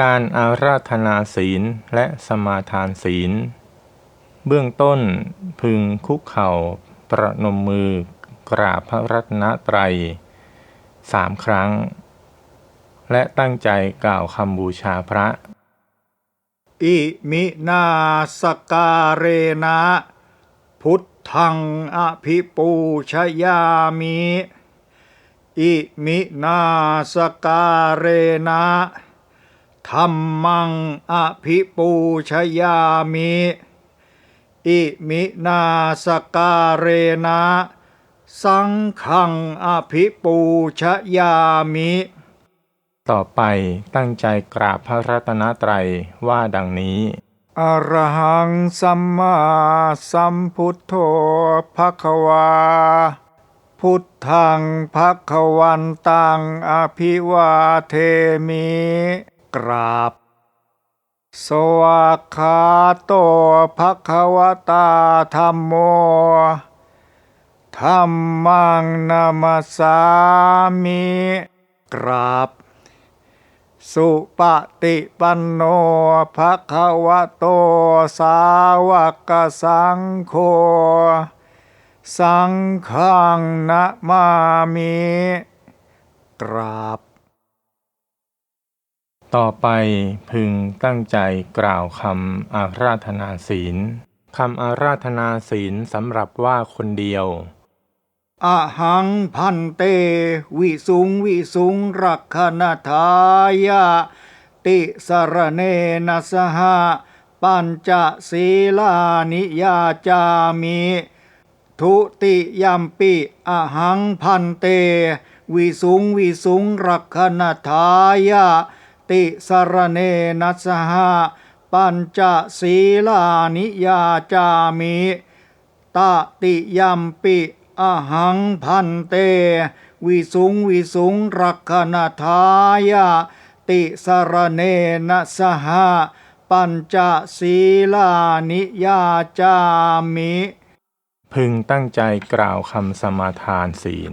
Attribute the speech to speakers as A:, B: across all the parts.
A: การอาราธนาศีลและสมาทานศีล เบื้องต้นพึงคุกเข่าประนมมือกราบพระรัตนตรัยสามครั้ง และตั้งใจกล่าวคำบูชาพระ
B: อิมินาสการเรนะ พุทธังอภิปูชยามิ อิมินาสการเรนะ ธรรมังอภิปูชยามิ อิมินาสการเรนะ สังฆังอภิปูชยามิ
A: ต่อไปตั้งใจกราบพระรัตนตรัยว่าดังนี้
B: อรหังสัมมาสัมพุทโธภควา พุทธังภควันตังอภิวาเทมิ กราบ สวากขาโตภควตาธรรมโมธรรมังนามสามิกราบ สุปฏิปันโนภะคะวโตสาวกสังโฆสังฆังนะมามิกราบ
A: ต่อไปพึงตั้งใจกล่าวคำอาราธนาศีลคำอาราธนาศีลสำหรับว่าคนเดียว
B: อะหังพันเต วิสุงวิสุงรักขณทายะ ติสรเนนะสหะปัญจศีลานิยาจามิ ทุติยัมปิอะหังพันเต วิสุงวิสุงรักขณทายะ ติสรเนนะสหะปัญจศีลานิยาจามิตติยัมปิอหังพันเต วิสุงวิสุงรักขณทายะติสรเนนะสหะปัญจศีลานิยาจามิ
A: พึงตั้งใจกล่าวคำสมาทานศีล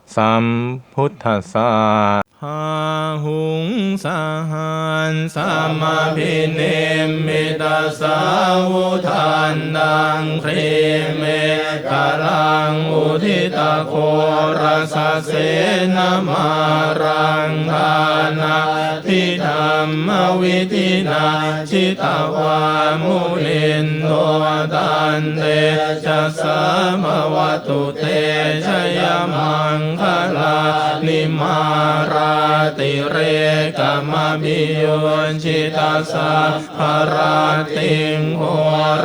A: สัมพุทธัสสะหาหุงสหันสัมมาพิเนมิตาสาวุทันดังเครเม กาลังอุทิตโครสเสนมารังทานาทิธรรมวิธินาชิตาวามุนินโทตันเตจะสมวตุเตชยมังคลานิมาราติเรกมบิโยนชิตาสาภราติงโห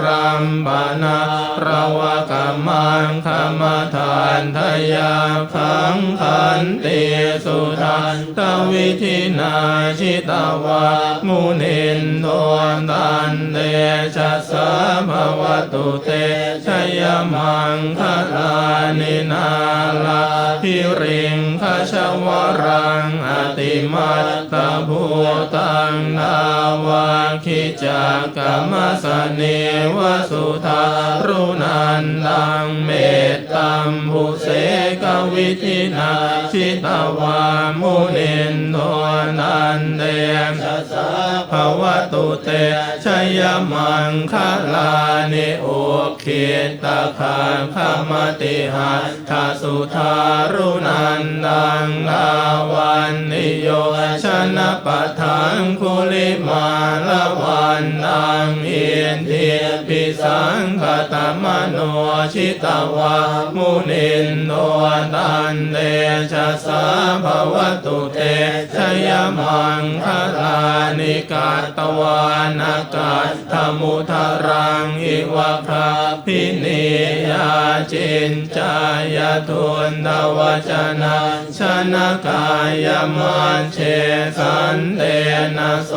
A: รัมบานาระวะกมังคมทานทยาขังขันติสุทันตวิธินาชิตาวามุนินโทตันเตชะสะภวตุเตชยมังคลานินาลาพิริงคชวรังอติมัตตภูตังนาวาคิจักกรรมสเนวสุธารุนันตังเมตตัมภูเสกวิธินาชิตวามุนินโทนันเตชะสะภวตุเตชยมังคลานิโอคิตตะคาขมติหัตถสุธารุนันตังอาวันนิโยชนะปะทังคุลิมาละวันตังเอียนเทียปิ สังคตมโนชิตวามุนินโนตันเตชะสาภวตุเตชยมังคลานิกาตวานากาศธมุทารังอิวะคาพินิยาจินจายทุนทวจนะชนะกายมันเชสันเตนะโส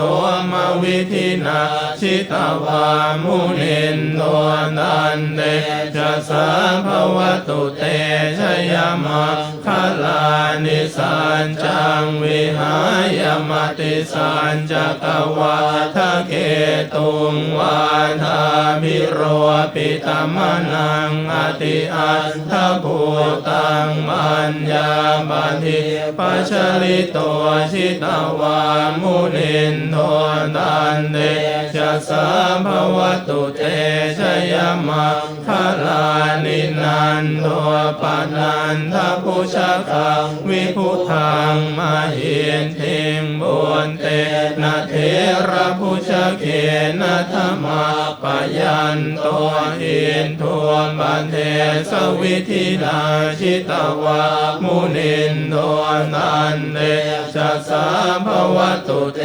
A: มวิธินาชิตวามุนินโทนันเตจะสาภวตุเตชยมาคลานิสันจังวิหายมติสันจักวาทะเกตุงวาทาพิโรปิตมนังอติอันทภูตังมัญญาบันทิปัชลิโตชิตวามุนินโทตันเตจะสาภวตุเต ยมาคลานินันโทปนันทพุชคังวิพุทังมาเหียนเทงบุญเตนะเทระพุชเขนะธรรมาปยันตัวเหียนทวมบันเทสวิธินาชิตวามุนินโทนันเตจะสาภวตุเต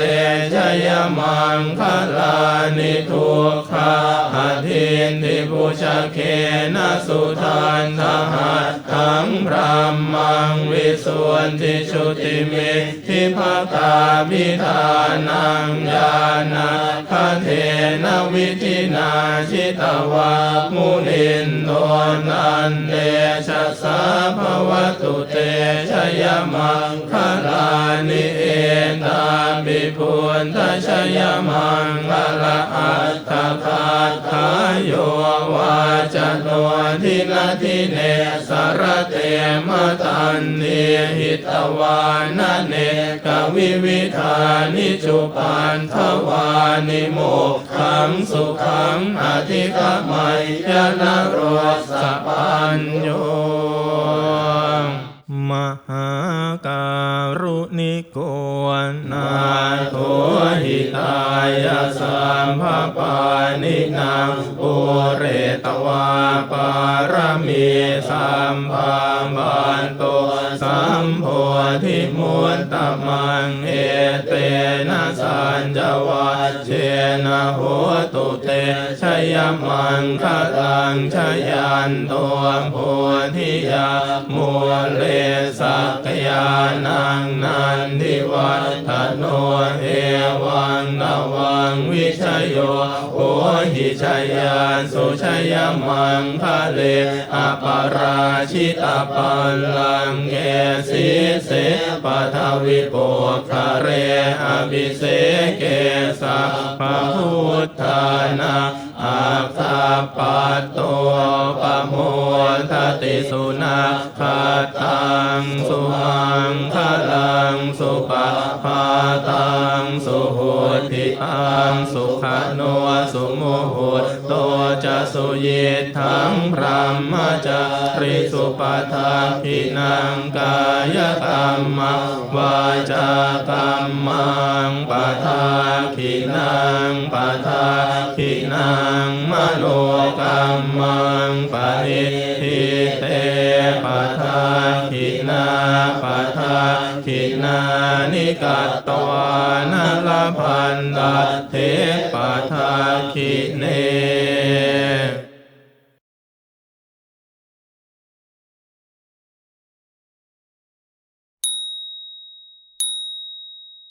A: ชยมังคลานิทุกขาอาทินทิพุชเคนะสุทานทหัต ถังพระมังวิสุวนทิชุติเมทิภาคาพิธานังญาณคเทนวิธินาชิตวามุนินโทนันเตชะสาภวตุเตชยมังคลานิเอตาบิพุนทชยมังคละอัตถคาทาโย โนทินาทิเนสารเตมตันเนหิตวานะเนกวิวิธานิจุปันทวานิโมกขังสุขังอธิกมัยยนโรสปันโยารมีสัมภาบันโตสัมโพธิมุตตมังเอเตนะ จวัชเชนะโหตุเตชยมังคลังชยันตัวโพธิยามัวเลสักยานังนันทิวัฒโนเอวังนวังวิชโยโอหิชยานสุชยมังคะเลอปาราชิตาปัลลังเกสิเสปทวิโปคะเรอภิเสเกสัพพพุทธานาอาคาปัตโตปะโมทติสุนาคาตังสุหังคลังสุปะพาตังสุหุติอังสุขโน สุยิทังพรหมจาริสุปทาพินังกายกรรมวาจากรรมังปะทาพินังปะทาพินังมโนกรรมังปริ กัตตวานลพันตเทปทาคิเน